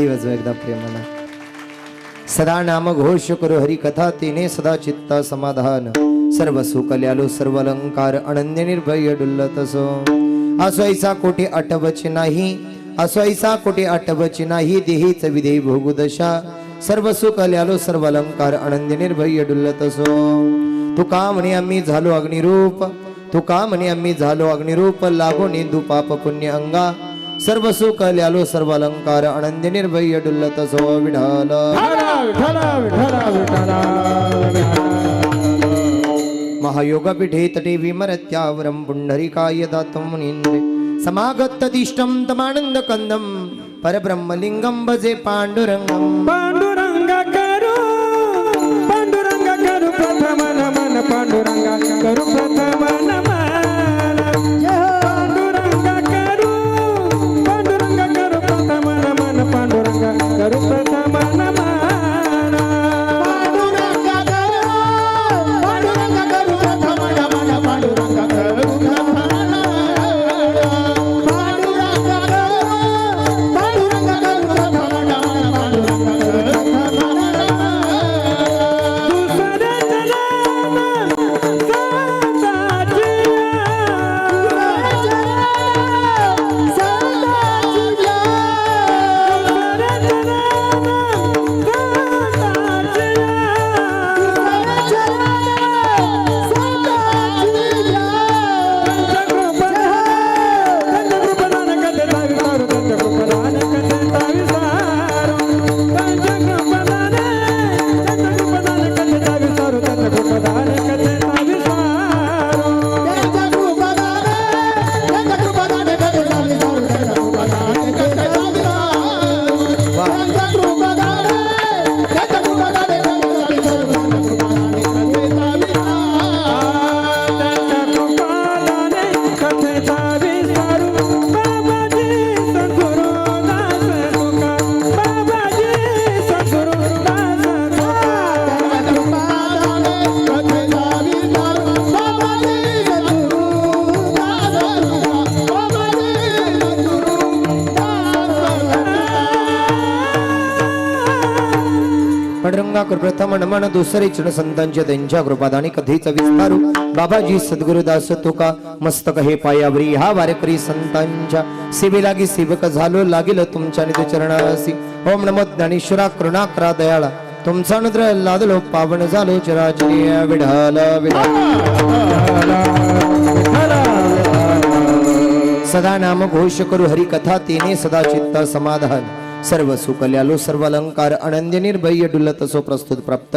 वाजवा एकदा प्रेमानं. सदा नाम घोष करू हरी कथा तिने सदा चित्ता समाधान. सर्व सुकल्यालो सर्व अलंकार अनन्य निर्भय डुल्लतसो असो. ऐसा कोटी आठवची नाही असो ऐसा कोटी आठवची नाही देहीच विधेय भोगुदशा सर्व सुकल्यालो सर्व अलंकार अनन्य निर्भय डुल्लतसो तू का म्हणे आम्ही झालो अग्निरूप? तू का म्हणे आम्ही झालो अग्निरूप? लागो नेंदू पाप पुण्य अंगा. सर्व सुख ल्यालो सर्व अलंकार अनंद निर्भय डुल्लत सो विढाल महायोगपीठे तटे विमरत्यावरं पुण्डरिकाय दातं मुनीन्द्रे. समागतदिष्टं तमानन्द कन्दं परब्रह्मलिङ्गं भजे पाण्डुरङ्गम् पांडुरंग करू करू प्रथम नमन करू प्रथम नमन. पांडुरंग पांडुरंगाकर प्रथम नमन दुसरे चरण संतांच्या त्यांच्या कृपात आणि कधीच विस्तारू. बाबाजी सद्गुरुदास तुका मस्तक हे पायावरी. हा वारेकरी संतांच्या सेवेलागी सेवक झालो लागेल तुमच्या निध चरणासी ओम नमो ज्ञानेश्वरा कृणाकरा दयाळा. तुमचा नद्र लादलो पावन झालो चराचरी विढाल विढाल. सदा नाम घोष करू हरी कथा तिने सदा चित्त समाधान. सर्व सुकल्यालो सर्व अलंकार अनंद्य निर्भय डुलत असो प्रस्तुत प्राप्त.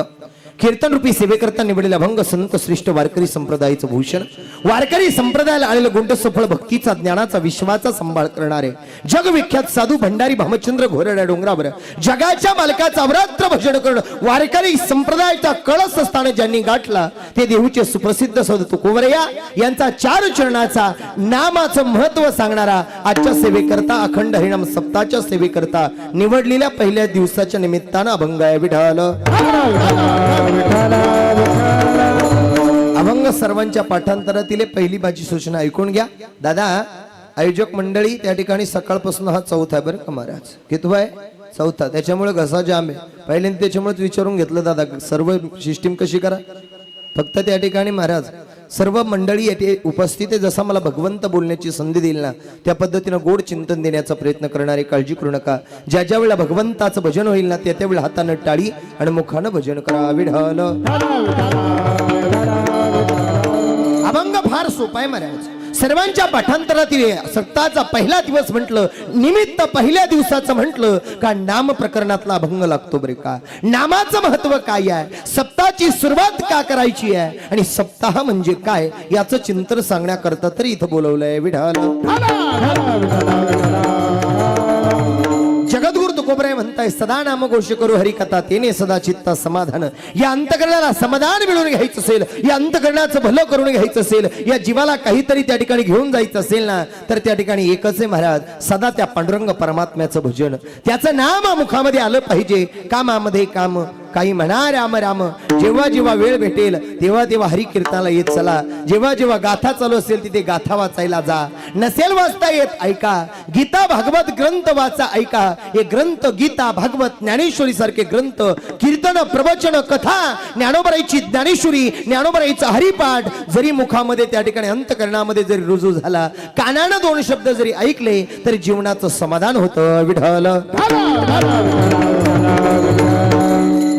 कीर्तन रूपी सेवेकरता निवडलेला भंग संत श्रेष्ठ वारकरी संप्रदायाचं भूषण. वारकरी संप्रदायाला आलेलं गुंड सफळ भक्तीचा ज्ञानाचा विश्वाचा सांभाळ करणारे. जगविख्यात साधू भंडारी भामचंद्र घोरड्या डोंगरावर. जगाच्या मालकाचा अवरात्र भजन करणं वारकरी संप्रदायाचा कळस स्थान ज्यांनी गाठला ते देहूचे सुप्रसिद्ध सौद तुकोवरया यांचा चार चरणाचा नामाचं महत्त्व सांगणारा आजच्या सेवेकरता अखंड हरिणाम सप्ताच्या सेवेकरता निवडलेल्या पहिल्या दिवसाच्या निमित्तानं अभंग आहे विठाल अभंग सर्वांच्या पाठांतरातील पहिली माझी सूचना ऐकून घ्या. दादा आयोजक मंडळी त्या ठिकाणी सकाळपासून हा चौथा आहे बरं का महाराज? किती आहे? चौथा. त्याच्यामुळे घसा जाम आहे. पहिल्यांदा त्याच्यामुळेच विचारून घेतलं दादा सर्व सिस्टीम कशी करा? फक्त त्या ठिकाणी महाराज सर्व मंडळी येथे उपस्थित आहे जसा मला भगवंत बोलण्याची संधी देईल ना त्या पद्धतीनं गोड चिंतन देण्याचा प्रयत्न करणारे काळजी करू नका ज्या ज्या वेळेला भगवंताचं भजन होईल ना त्या त्या हातानं टाळी आणि मुखानं भजन करा विढाल अभंग फार सोपा आहे महाराज सर्वांच्या पाठांतरातील सत्ताचा पहिला दिवस म्हटलं निमित्त पहिल्या दिवसाचं म्हटलं का नाम प्रकरणातला अभंग लागतो बरे का? नामाचं महत्त्व काय आहे? सप्ताची सुरुवात का करायची आहे? आणि सप्ताह म्हणजे काय? याचं चिंतन सांगण्याकरता तरी इथं बोलवलंय विढाल तुकोबराय म्हणताय सदा नाम घोष करू हरिकथा तेने सदा चित्ता समाधान या अंतकरणाला समाधान मिळवून घ्यायचं असेल या अंतकरणाचं भलं करून घ्यायचं असेल या जीवाला काहीतरी त्या ठिकाणी घेऊन जायचं असेल ना तर त्या ठिकाणी एकच आहे महाराज सदा त्या पांडुरंग परमात्म्याचं भजन त्याचं नाम मुखामध्ये आलं पाहिजे कामामध्ये काम काही म्हणा राम राम. जेव्हा जेव्हा वेळ भेटेल तेव्हा तेव्हा हरी कीर्तनाला येत चला. जेव्हा जेव्हा गाथा चालू असेल तिथे गाथा वाचायला जा. नसेल वाचता येत ऐका. गीता भागवत ग्रंथ वाचा ऐका. हे ग्रंथ गीता भागवत ज्ञानेश्वरी सारखे ग्रंथ कीर्तन प्रवचन कथा ज्ञानोबराईची ज्ञानेश्वरी ज्ञानोबराईचा हरिपाठ जरी मुखामध्ये त्या ठिकाणी अंतकरणामध्ये जरी रुजू झाला कानानं दोन शब्द जरी ऐकले तरी जीवनाचं समाधान होतं विठल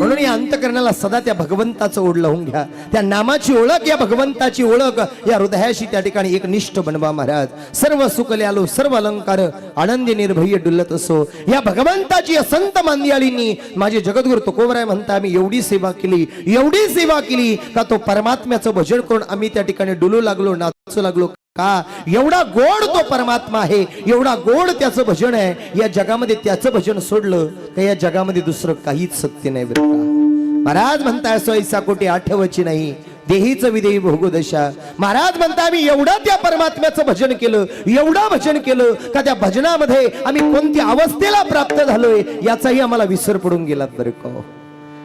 म्हणून या अंतकरणाला सदा त्या भगवंताचं ओढ लावून घ्या. त्या नामाची ओळख या भगवंताची ओळख या हृदयाशी त्या ठिकाणी एक निष्ठ बनवा महाराज. सर्व सुकले आलो सर्व अलंकार आनंदी निर्भय डुलत असो. या भगवंताची या संत मांदियाळींनी माझे जगद्गुरु तुकोबराय म्हणता आम्ही एवढी सेवा केली एवढी सेवा केली का तो परमात्म्याचं भजन करून आम्ही त्या ठिकाणी डुलू लागलो नाचू लागलो का? एवढा गोड तो परमात्मा आहे एवढा गोड त्याचं भजन आहे या जगामध्ये त्याचं भजन सोडलं तर या जगामध्ये दुसरं काहीच सत्य नाही बरं का? महाराज म्हणताय सोयीसा कोटी आठवची नाही देहीच विदेही भोगोदशा. महाराज म्हणता आम्ही एवढं त्या परमात्म्याचं भजन केलं एवढं भजन केलं का त्या भजनामध्ये आम्ही कोणत्या अवस्थेला प्राप्त झालोय याचाही आम्हाला विसर पडून गेलात बरं का?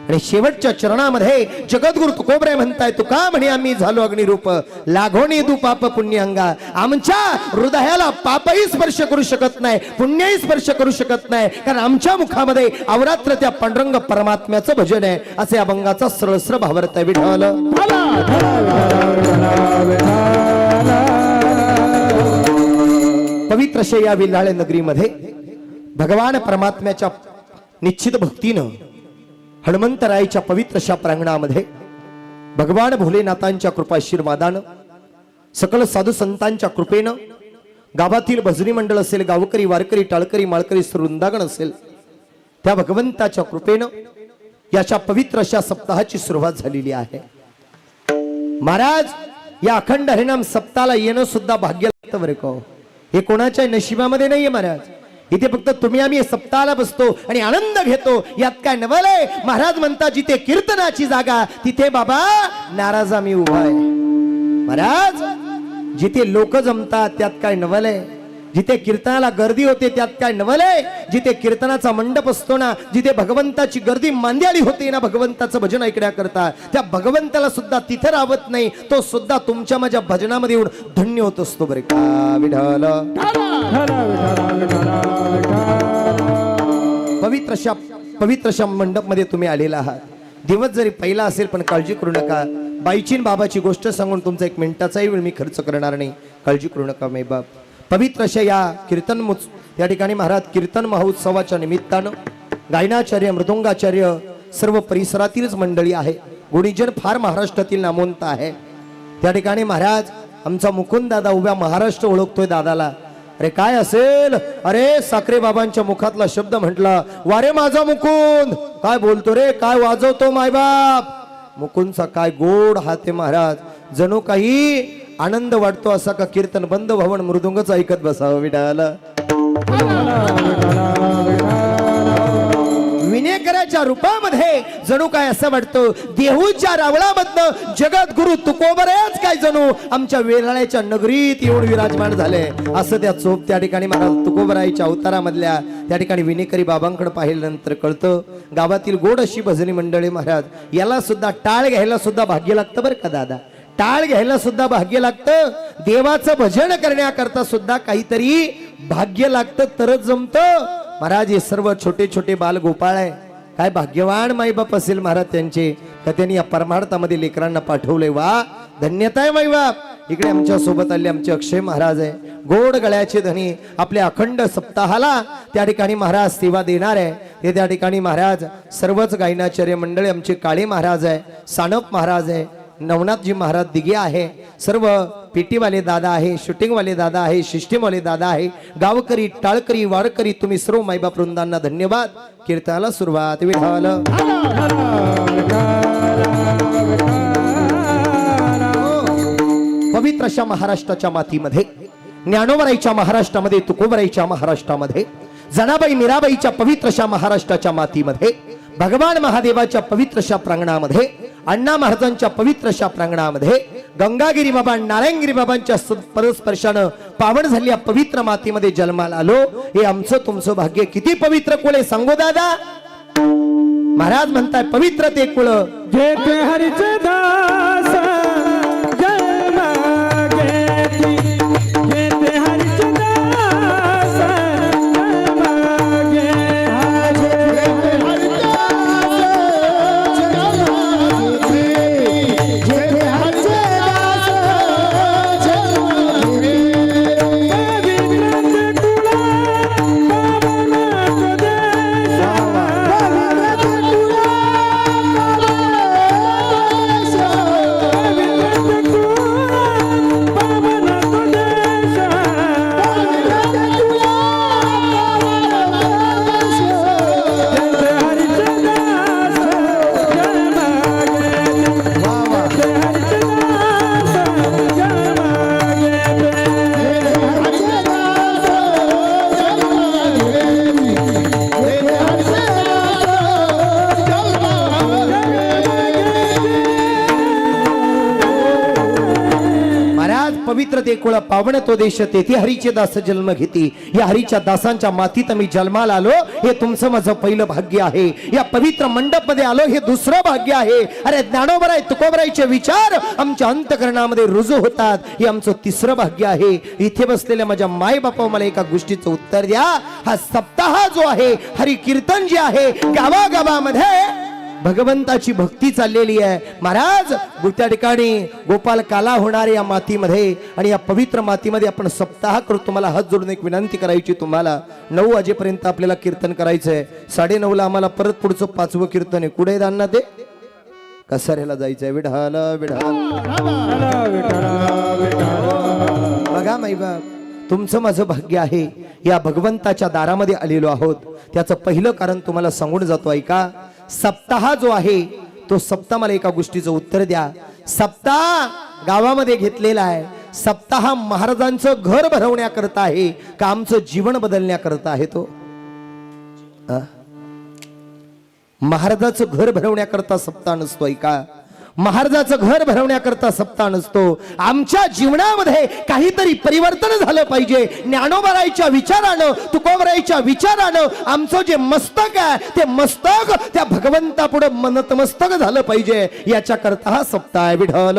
आणि शेवटच्या चरणामध्ये जगद्गुरु तुकोबरे म्हणताय तू का म्हणे आम्ही झालो अग्निरूप? लागोणी तू पाप पुण्य अंगा आमच्या हृदयाला पापही स्पर्श करू शकत नाही पुण्यही स्पर्श करू शकत नाही. कारण आमच्या मुखामध्ये अवरात्र त्या पांडुरंग परमात्म्याचं भजन आहे. असे अभंगाचा सरळस्र भावार्थ आहे. विठ्ठल. पवित्र या विल्हाळे नगरीमध्ये भगवान परमात्म्याच्या निश्चित भक्तीनं हनुमंतरायच्या पवित्र अशा प्रांगणामध्ये भगवान भोलेनाथांच्या कृपाशीर्वादानं सकल साधू संतांच्या कृपेनं गावातील भजनी मंडळ असेल गावकरी वारकरी टाळकरी माळकरी वृंदागण असेल त्या भगवंताच्या कृपेनं याच्या पवित्र अशा सप्ताहाची सुरुवात झालेली आहे. महाराज या अखंड हरिनाम सप्ताहाला येणं सुद्धा भाग्य लागतं बरं का हो? हे? कोणाच्या नशिबामध्ये नाहीये महाराज. इथे फक्त तुम्ही आम्ही सप्ताला सप्ताहाला बसतो आणि आनंद घेतो. यात काय नवलय महाराज म्हणता जिथे कीर्तनाची जागा तिथे बाबा नाराज आम्ही उभा आहे. महाराज जिथे लोक जमतात त्यात काय नवल आहे? जिथे कीर्तनाला गर्दी होते त्यात काय नवलय जिथे कीर्तनाचा मंडप असतो ना जिथे भगवंताची गर्दी मांद्याळी होते ना भगवंताचं भजन ऐकण्याकरता त्या भगवंताला सुद्धा तिथे राहत नाही तो सुद्धा तुमच्या माझ्या भजनामध्ये येऊन धन्य होत असतो बरे का. विढाल पवित्रशा पवित्रशा मंडपमध्ये तुम्ही आलेला आहात. दिवस जरी पहिला असेल पण काळजी करू नका. बाईचीन बाबाची गोष्ट सांगून तुमचा एक मिनिटाचाही वेळ मी खर्च करणार नाही. काळजी करू नका मे बाप पवित्र अशा या कीर्तन या ठिकाणी महाराज कीर्तन महोत्सवाच्या निमित्तानं गायनाचार्य मृदुंगाचार्य सर्व परिसरातीलच मंडळी आहे. गुणीजन फार महाराष्ट्रातील नामवंत आहे. त्या ठिकाणी महाराज आमचा मुकुंद दादा उभ्या महाराष्ट्र ओळखतोय दादाला. अरे काय असेल? अरे साखरे बाबांच्या मुखातला शब्द म्हटला वारे माझा मुकुंद. काय बोलतो रे? काय वाजवतो मायबाप? मुकुंदचा काय गोड हाते महाराज. जणू काही आनंद वाटतो असा का कीर्तन बंद भवन मृदुंगच ऐकत बसावं विडाला विनेकराच्या रूपामध्ये जणू काय असं वाटतं? देहूच्या रावळामधनं जगत गुरु तुकोबरेच काय जणू? आमच्या वेराळ्याच्या नगरीत येऊन विराजमान झाले. असं त्या चोप त्या ठिकाणी महाराज तुकोबराईच्या अवतारामधल्या त्या ठिकाणी विनेकरी बाबांकडे पाहिल्यानंतर कळतं. गावातील गोड अशी भजनी मंडळी महाराज याला सुद्धा टाळ घ्यायला सुद्धा भाग्य लागतं बरं का दादा? टाळ घ्यायला सुद्धा भाग्य लागतं. देवाचं भजन करण्याकरता सुद्धा काहीतरी भाग्य लागतं तरच जमतं. महाराज हे सर्व छोटे छोटे बाल गोपाळ आहे. काय भाग्यवान माईबाप असेल महाराज त्यांचे. का त्यांनी या परमार्थामध्ये लेकरांना पाठवलंय? वा धन्यता आहे माईबाप इकडे आमच्यासोबत आले आमचे अक्षय महाराज आहे. गोड गळ्याचे धनी आपल्या अखंड सप्ताहाला त्या ठिकाणी महाराज सेवा देणार आहे. हे त्या ठिकाणी महाराज सर्वच गायनाचार्य मंडळी आमचे काळे महाराज आहे सानप महाराज आहे नवनाथजी महाराज दिगे आहे. सर्व पेटीवाले दादा आहे शूटिंगवाले दादा आहे शिष्टीवाले दादा आहे. गावकरी टाळकरी वारकरी तुम्ही सर्व माईबाप वृंदांना धन्यवाद. कीर्तनाला सुरुवात विठाल पवित्र अशा महाराष्ट्राच्या मातीमध्ये ज्ञानोबराईच्या महाराष्ट्रामध्ये तुकोबराईच्या महाराष्ट्रामध्ये जनाबाई मीराबाईच्या पवित्र अशा महाराष्ट्राच्या मातीमध्ये भगवान महादेवाच्या पवित्रशा प्रांगणामध्ये अण्णा महाराजांच्या पवित्रशा प्रांगणामध्ये गंगागिरी बाबा नारायणगिरी बाबांच्या परस्पर्शानं पावन झालेल्या पवित्र मातीमध्ये जन्माला आलो. हे आमचं तुमचं भाग्य. किती पवित्र कोळे सांगू दादा? महाराज म्हणताय पवित्र ते कुळ. हरिचे कुळ पावण तो देश तेथे हरीचे दास जन्म घेती. या हरीच्या दासांच्या मातीत मी जन्माला आलो. हे तुमचं माझं पहिलं भाग्य आहे. या पवित्र मंडपमध्ये आलो. हे दुसरं भाग्य आहे. अरे ज्ञानोबराय तुकोबरायचे विचार आमच्या अंतकरणामध्ये रुजू होतात. हे आमचं तिसरं भाग्य आहे. इथे बसलेल्या माझ्या माय बापा मला एका गोष्टीचं उत्तर द्या. हा सप्ताह जो आहे हरी कीर्तन जे आहे गावागावामध्ये भगवंताची भक्ती चाललेली आहे. महाराज त्या ठिकाणी गोपाल काला होणार या मातीमध्ये आणि या पवित्र मातीमध्ये आपण सप्ताह करू. तुम्हाला हात जोडून एक विनंती करायची तुम्हाला. नऊ वाजेपर्यंत आपल्याला कीर्तन करायचं आहे साडे ला आम्हाला परत पुढचं पाचवं कीर्तन आहे. कुठे दांना ते? कसाऱ्याला जायचंय. विढाल विढाल बघा बाप तुमचं माझं भाग्य आहे. या भगवंताच्या दारामध्ये आलेलो आहोत. त्याचं पहिलं कारण तुम्हाला सांगून जातो ऐका. सप्ताह जो आहे तो सप्ताह मला एका गोष्टीचं उत्तर द्या. सप्ताह गावामध्ये घेतलेला आहे. सप्ताह महाराजांचं घर भरवण्याकरता आहे का आमचं जीवन बदलण्याकरता आहे तो? महाराजाचं घर भरवण्याकरता सप्ताह नसतो ऐका महाराजाचं घर भरवण्याकरता सप्ताह नसतो. आमच्या जीवनामध्ये काहीतरी परिवर्तन झालं पाहिजे. ज्ञानोबरायच्या विचारानं तुकोबरायच्या विचारानं आमचं जे मस्तक आहे ते मस्तक त्या भगवंतापुढे मनतमस्तक झालं पाहिजे. याच्याकरता हा सप्ताह आहे विढल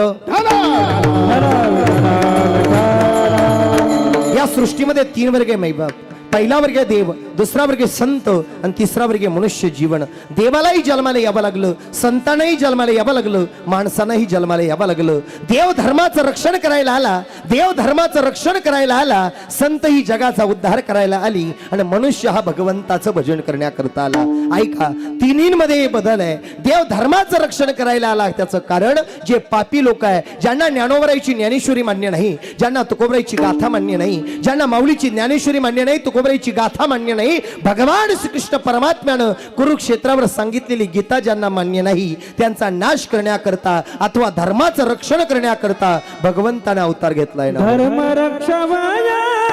या सृष्टीमध्ये तीन वर्ग आहे मैबाप पहिला वर्ग देव. दुसरा वर्ग संत आणि तिसरा वर्ग मनुष्य जीवन. देवालाही जन्माला यावं लागलं संतांनाही जन्माला यावं लागलं माणसांनाही जन्माला यावं लागलं. देव धर्माचं रक्षण करायला आला देव धर्माचं रक्षण करायला आला संत ही जगाचा उद्धार करायला आली आणि मनुष्य हा भगवंताचं भजन करण्याकरता आला. ऐका तिन्हींमध्ये बदल आहे. देव धर्माचं रक्षण करायला आला त्याचं कारण जे पापी लोक आहे ज्यांना ज्ञानोबराईची ज्ञानेश्वरी मान्य नाही ज्यांना तुकोबराईची गाथा मान्य नाही ज्यांना माऊलीची ज्ञानेश्वरी मान्य नाही तुकोबराईची गाथा मान्य नाही भगवान श्रीकृष्ण परमात्म्यानं कुरुक्षेत्रावर सांगितलेली गीता ज्यांना मान्य नाही त्यांचा नाश करण्याकरता अथवा धर्माचं रक्षण करण्याकरता भगवंताने अवतार घेतलाय ना. धर्म रक्षवाया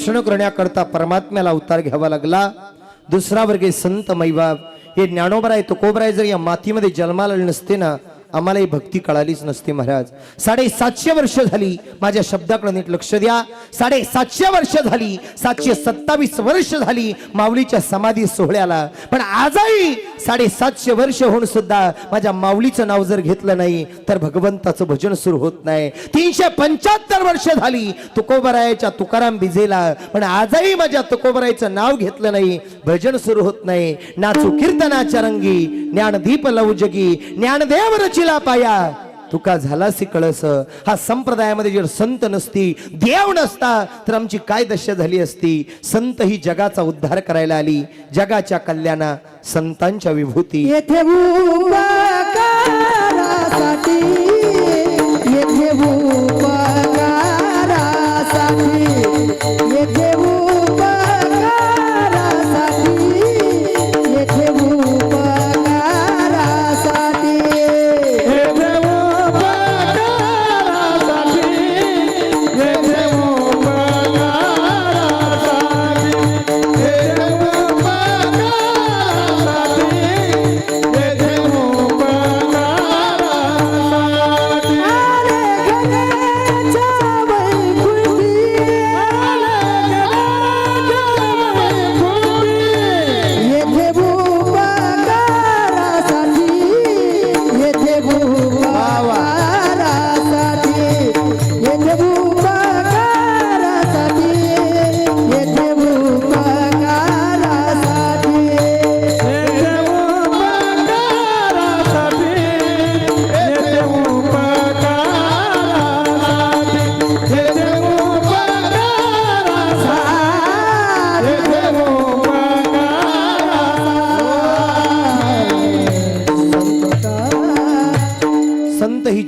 रक्षण करण्याकरता परमात्म्याला अवतार घ्यावा लागला दुसरा वर्गे संत मैबाब हे ज्ञानोबर आहे तुकोबर आहे जर या मातीमध्ये जन्माला नसते ना आम्हाला ही भक्ती कळालीच नसते महाराज साडेसातशे वर्ष झाली माझ्या शब्दाकडे नीट लक्ष द्या साडेसातशे वर्ष झाली सातशे सत्तावीस वर्ष झाली माऊलीच्या समाधी सोहळ्याला पण आजही साडेसातशे वर्ष होऊन सुद्धा माझ्या माऊलीचं नाव जर घेतलं नाही तर भगवंताचं भजन सुरू होत नाही. तीनशे पंच्याहत्तर वर्ष झाली तुकोबरायाच्या तुकाराम बिजेला पण आजही माझ्या तुकोबरायचं नाव घेतलं नाही भजन सुरू होत नाही. नाचू कीर्तनाच्या रंगी ज्ञानदीप लवजगी ज्ञानदेव रचिला पाया. तुका झालासी कळस हा संप्रदायामध्ये जर संत नसती देव नसता तर आमची काय दशा झाली असती? संत ही जगाचा उद्धार करायला आली जगाच्या कल्याणा. संतांच्या विभूती. येथे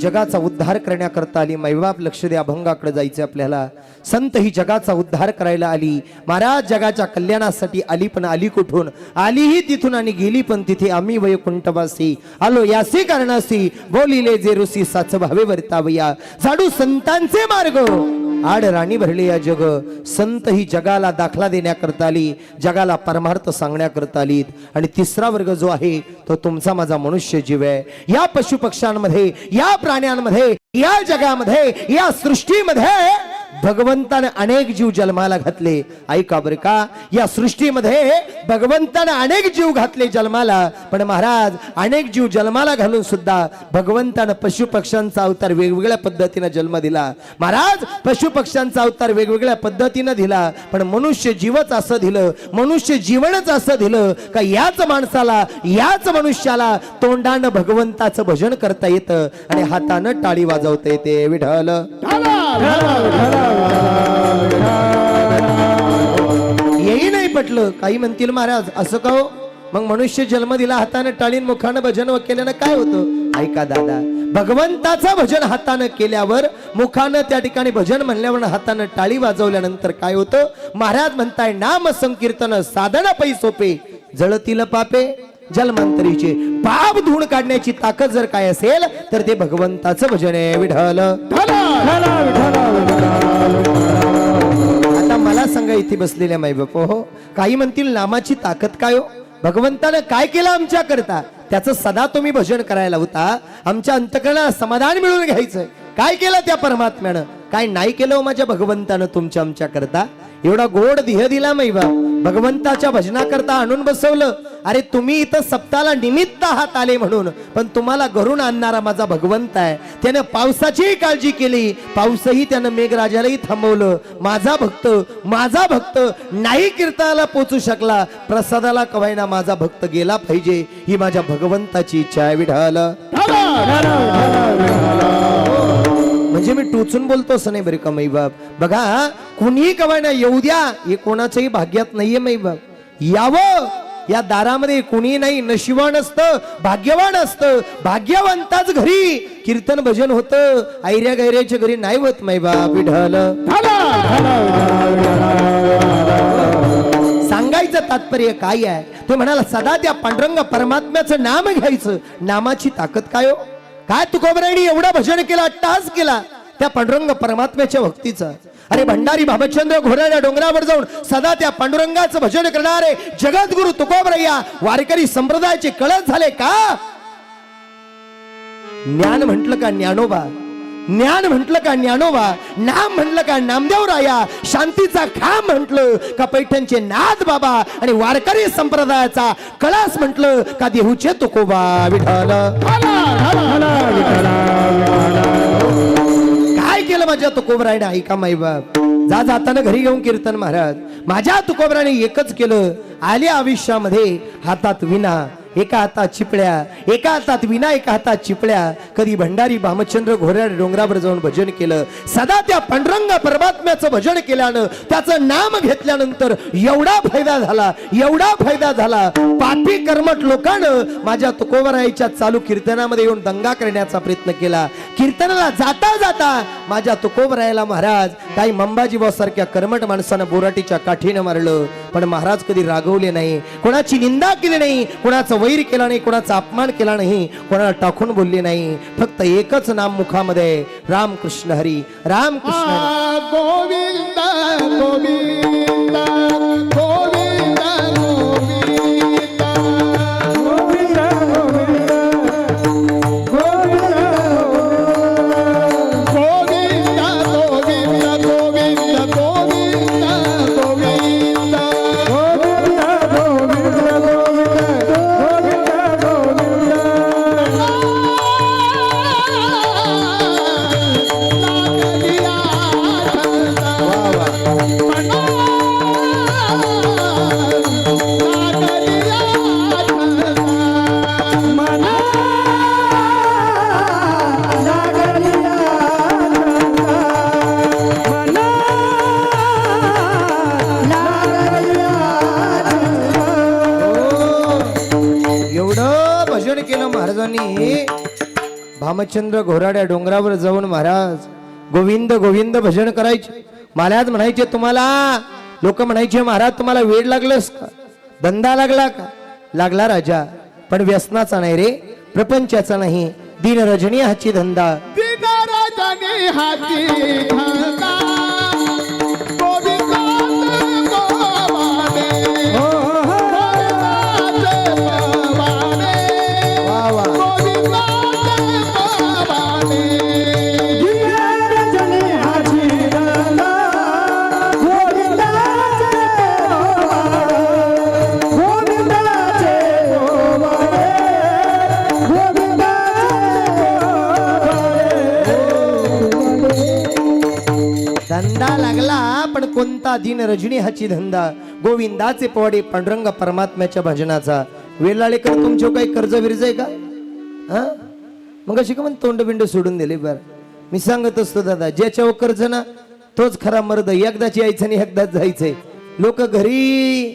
जगाचा उद्धार करण्याकरता आली. मैबाप लक्ष द्या अभंगाकडे जायचं आपल्याला. संत ही जगाचा उद्धार करायला आली. महाराज जगाच्या कल्याणासाठी आली पण आली कुठून? आलीही तिथून आणि गेली पण तिथे आम्ही वैकुंठवासी. आलो यासी कारणासी. बोलिले जे ऋषी साच भावे वर्तावया. झाडू संतांचे मार्ग. आड राणी भरली या जग. संत ही जगाला दाखला देण्याकरता आली जगाला परमार्थ सांगण्याकरता आलीत आणि तिसरा वर्ग जो आहे तो तुमचा माझा मनुष्य जीव आहे. या पशुपक्ष्यांमध्ये या प्राण्यांमध्ये या जगामध्ये या सृष्टीमध्ये भगवंताने अनेक जीव जन्माला घातले. ऐका बरं का? या सृष्टीमध्ये भगवंताने अनेक जीव घातले जन्माला. पण महाराज अनेक जीव जन्माला घालून सुद्धा भगवंतानं पशु पक्ष्यांचा अवतार वेगवेगळ्या पद्धतीने जन्म दिला. महाराज पशु पक्ष्यांचा अवतार वेगवेगळ्या पद्धतीनं दिला. पण मनुष्य जीवच असं दिलं. मनुष्य जीवनच असं दिलं का याच माणसाला याच मनुष्याला तोंडानं भगवंताचं भजन करता येतं आणि हातानं टाळी वाजवता येते. विठ्ठल. येई नाही पटलं. काही म्हणतील महाराज असं का हो? मग मनुष्य जन्म दिला हाताने टाळीन मुखानं भजन व केल्यानं काय होतं? ऐका दादा भगवंताचं भजन हातानं केल्यावर मुखानं त्या ठिकाणी भजन म्हणल्यावर हातानं टाळी वाजवल्यानंतर काय होतं? महाराज म्हणताय नाम संकीर्तन साधन पै सोपे. जळतील पापे जन्मांतरीचे पाप धुण काढण्याची ताकद जर काय असेल तर ते भगवंताचं भजन आहे विठ्ठल. आता मला सांगा इथे बसलेल्या माई बाप हो काही म्हणतील नामाची ताकद काय हो? भगवंतानं काय केलं आमच्या करता त्याचं सदा तुम्ही भजन करायला होता. आमच्या अंतकरणाला समाधान मिळवून घ्यायचं काय केलं त्या परमात्म्यानं? काय नाही केलं हो माझ्या भगवंतानं तुमच्या आमच्या करता एवढा गोड देह दिला मैबा भगवंताच्या भजनाकरता आणून बसवलं. अरे तुम्ही इथं सप्ताला निमित्त आहात आले म्हणून. पण तुम्हाला घरून आणणारा माझा भगवंत आहे. त्यानं पावसाचीही काळजी केली. पाऊसही त्यानं मेघराजालाही थांबवलं. माझा भक्त माझा भक्त नाही कीर्तनाला पोचू शकला. प्रसादाला कवायना माझा भक्त गेला पाहिजे ही माझ्या भगवंताची इच्छा आहे. विढाल म्हणजे मी टोचून बोलतो असं नाही बरे का मैबाब बघा कुणीही कवायना येऊ द्या हे कोणाच्याही भाग्यात नाहीये मैबाब यावं या दारामध्ये कुणी नाही नशिवान असतं भाग्यवान असतं. भाग्यवंताच घरी कीर्तन भजन होतं. ऐऱ्या गैऱ्याच्या घरी नाही होत मैबाब विढल सांगायचं तात्पर्य काय आहे? ते म्हणाला सदा त्या पांडुरंग परमात्म्याचं नाम घ्यायचं. नामाची ताकद काय हो? काय तुकोबरायनी एवढा भजन केला अट्टास केला? त्या पांडुरंग परमात्म्याच्या भक्तीचा. अरे भंडारी भामचंद्र घोऱ्याच्या डोंगरावर जाऊन सदा त्या पांडुरंगाचं भजन करणारे जगद्गुरु तुकोबरय्या वारकरी संप्रदायाचे कळत झाले का? ज्ञान म्हटलं का ज्ञानोबा? ज्ञान म्हटलं का ज्ञानोबा? नाम म्हटलं का नामदेव राया शांतीचा खांब म्हटलं का पैठणचे नाथ बाबा? आणि वारकरी संप्रदायाचा कळास म्हटलं का देहूचे तुकोबा? विठाला काय केलं माझ्या तुकोबरायने? ऐका माई बाप. जा जाताना घरी घेऊन कीर्तन महाराज. माझ्या तुकोबराने एकच केलं. आल्या आयुष्यामध्ये हातात विना. एका हातात चिपळ्या एका हातात विना एका हातात चिपळ्या. कधी भंडारी भामचंद्र घोऱ्या डोंगरावर जाऊन भजन केलं. सदा त्या पंडरंग परमात्म्याचं भजन केल्यानं त्याचं नाम घेतल्यानंतर एवढा फायदा झाला एवढा फायदा झाला. पापी कर्मट लोकानं माझ्या तुकोबराईच्या चालू कीर्तनामध्ये येऊन दंगा करण्याचा प्रयत्न केला. कीर्तनाला जाता जाता माझ्या तुकोबरायला महाराज काही मंबाजीबाव सारख्या कर्मट माणसानं बोराटीच्या काठीनं मारलं. पण महाराज कधी रागवले नाही. कोणाची निंदा केली नाही कोणाचं वैर केला नाही कोणाचा अपमान केला नाही कोणाला टाकून बोलले नाही. फक्त एकच नाम मुखामध्ये रामकृष्ण हरी. रामकृष्ण गोविंद गोविंद. महाराजांनी भामचंद्र घोराड्या डोंगरावर जाऊन महाराज गोविंद गोविंद भजन करायचे. महाराज म्हणायचे तुम्हाला लोक म्हणायचे महाराज तुम्हाला वेळ लागलंस का? धंदा लागला का? लागला राजा पण व्यसनाचा नाही रे प्रपंचाचा नाही. दिन रजनी हाची धंदा. दिनराजनी हाची धंदा. कोणता दिन रजनी हाची धंदा? गोविंदाचे पोवाडे पांडुरंग परमात्म्याच्या भजनाचा. वेलाळेकर तुमचे काही कर्ज विरज आहे का? हा? मग अशी का म्हण तोंडबिंड सोडून दिले बर? मी सांगत असतो दादा ज्याच्यावर कर्ज ना तोच खरा मर्द. एकदाच यायचं आणि एकदाच जायचंय. लोक घरी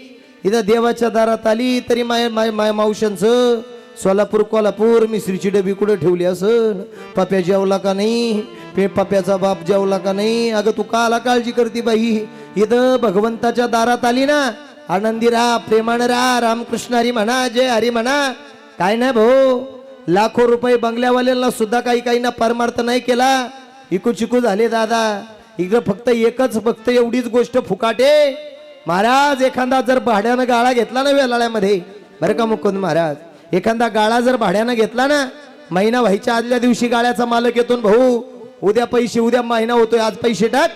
इथं देवाच्या दारात आली तरी माय माय माय मावशांचं सोलापूर कोल्हापूर मिसरीची डबी कुठे ठेवली असं पप्या जेवला का नाही? पेपाप्याचा बाप जेवला का नाही? अगं तू काला काळजी करते बाई. इथं भगवंताच्या दारात आली ना? आनंदी राहा प्रेमान राहा रामकृष्ण हरी म्हणा जय हरी म्हणा. काय नाही भाऊ? लाखो रुपये बंगल्यावाल्यांना सुद्धा काही काहींना परमार्थ नाही केला. इकू चिकू झाले दादा. इकडं फक्त एकच फक्त एवढीच गोष्ट फुकाटे. महाराज एखादा जर भाड्यानं गाळा घेतला ना वेलाळ्यामध्ये? बरं का मुकुंद महाराज? एखादा गाळा जर भाड्यानं घेतला ना? महिना व्हायच्या आदल्या दिवशी गाळ्याचा मालक येतो भाऊ. उद्या पैसे उद्या महिना होतोय आज पैसे टाक.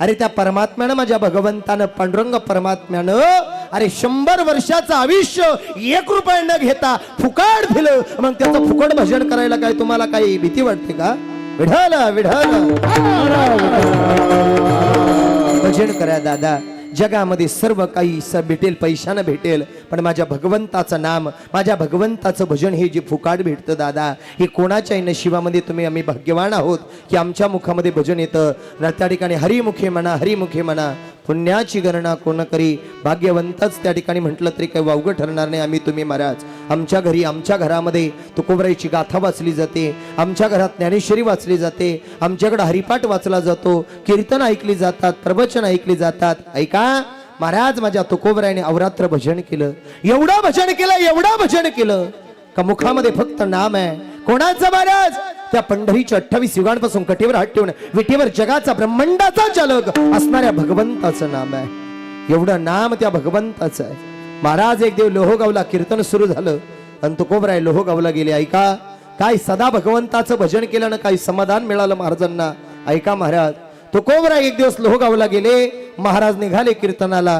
अरे त्या परमात्म्यानं माझ्या भगवंतानं पांडुरंग परमात्म्यानं अरे शंभर वर्षाचं आयुष्य एक रुपये न घेता फुकाड दिलं. मग त्याचं फुकट भजन करायला काय तुम्हाला काही भीती वाटते का? विढाल विढाल भजन करा दादा. जगामध्ये सर्व काही स भेटेल पैशानं भेटेल. पण माझ्या भगवंताचं नाम माझ्या भगवंताचं भजन हे जे फुकाट भेटतं दादा हे कोणाच्याही नशिबामध्ये तुम्ही आम्ही भाग्यवान आहोत की आमच्या मुखामध्ये भजन येतं. त्या ठिकाणी हरिमुखे म्हणा हरिमुखे म्हणा. पुण्याची गणना कोण करी? भाग्यवंतच त्या ठिकाणी म्हटलं तरी काही वावगं ठरणार नाही. आम्ही तुम्ही महाराज. आमच्या घरी आमच्या घरामध्ये तुकोबराईची गाथा वाचली जाते. आमच्या घरात ज्ञानेश्वरी वाचली जाते. आमच्याकडे हरिपाठ वाचला जातो. कीर्तन ऐकली जातात प्रवचन ऐकली जातात. ऐका महाराज माझ्या तुकोबरायने अवरात्र भजन केलं. एवढं भजन केलं एवढं भजन केलं. का मुखामध्ये फक्त नाम आहे. कोणाचा महाराज त्या पंढरीच्या अठ्ठावीस युगांपासून कटेवर हात ठेवून विटेवर जगाचा ब्रह्मांडाचा चालक असणाऱ्या भगवंताचं नाम आहे. एवढं नाम त्या भगवंताचं आहे. महाराज एक देव लोहगावला कीर्तन सुरू झालं. आणि तुकोबराय लोहगावला गेले. ऐका काय सदा भगवंताचं भजन केल्यानं काही समाधान मिळालं महाराजांना? ऐका महाराज तो एक दिवस लोहगावला गेले. महाराज निघाले कीर्तनाला.